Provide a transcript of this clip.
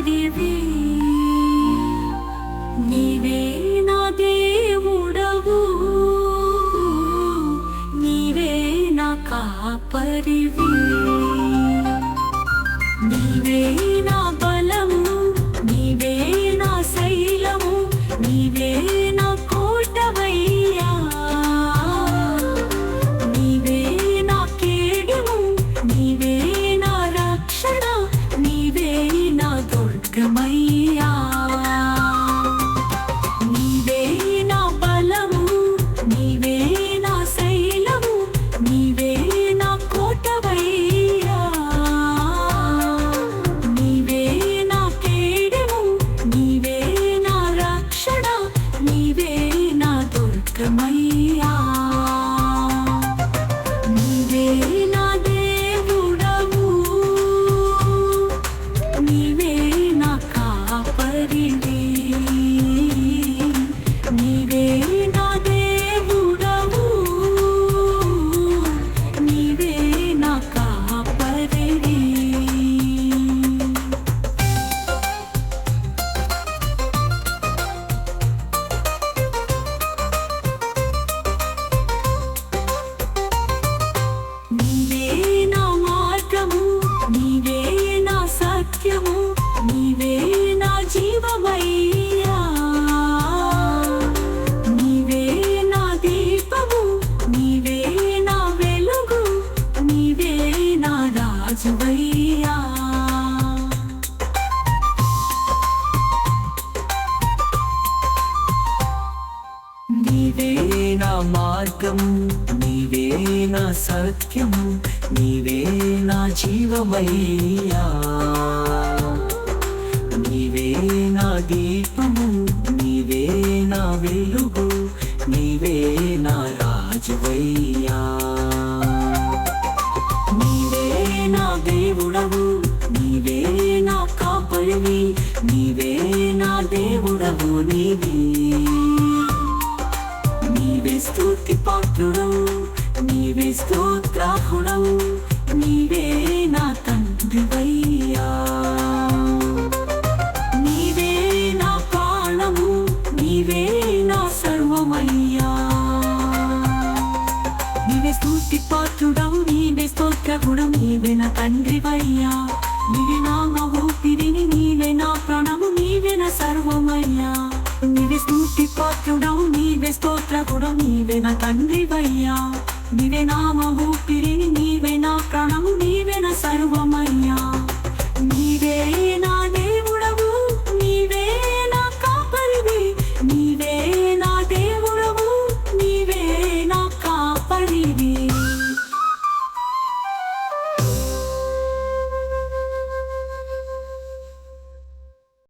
నీవే నీవే నా దేవుడవు. నీవే నా కాపరివి. నీవే மார்க்கமையா నీవే నా మార్గం నీవే నా సత్యం నీవే నా జీవమయ్యా. నీవే నా దీపము నీవే నా వెలుగు నీవే నా రాజువయ్యా. నీవే నా దేవుడవు నీవే నా కాపరివి నీవే నా దేవుడవు నీవే. నీవే స్తుతి పాత్రుడవు. నీవే స్తోత్రాహుడవు నీవే నా తండ్రివయ్యా. నీవే నా ప్రాణము. నీవే నా సర్వమయ్యా. నీవే స్తుతి పాత్రుడవు. నీవే స్తోత్రగుణం. నీవే నా తండ్రివయ్యా. నీవే నా మహోపిరిని నీవే నా ప్రాణము. నీవే నా సర్వమయ్యా. నీవే స్తుతి పాత్రుడవు నీవే స్తోత్రగుణం నీవే నా తండ్రివయ్యా. నీవే నా మహోపిరిని నీవే నా ప్రాణము నీవే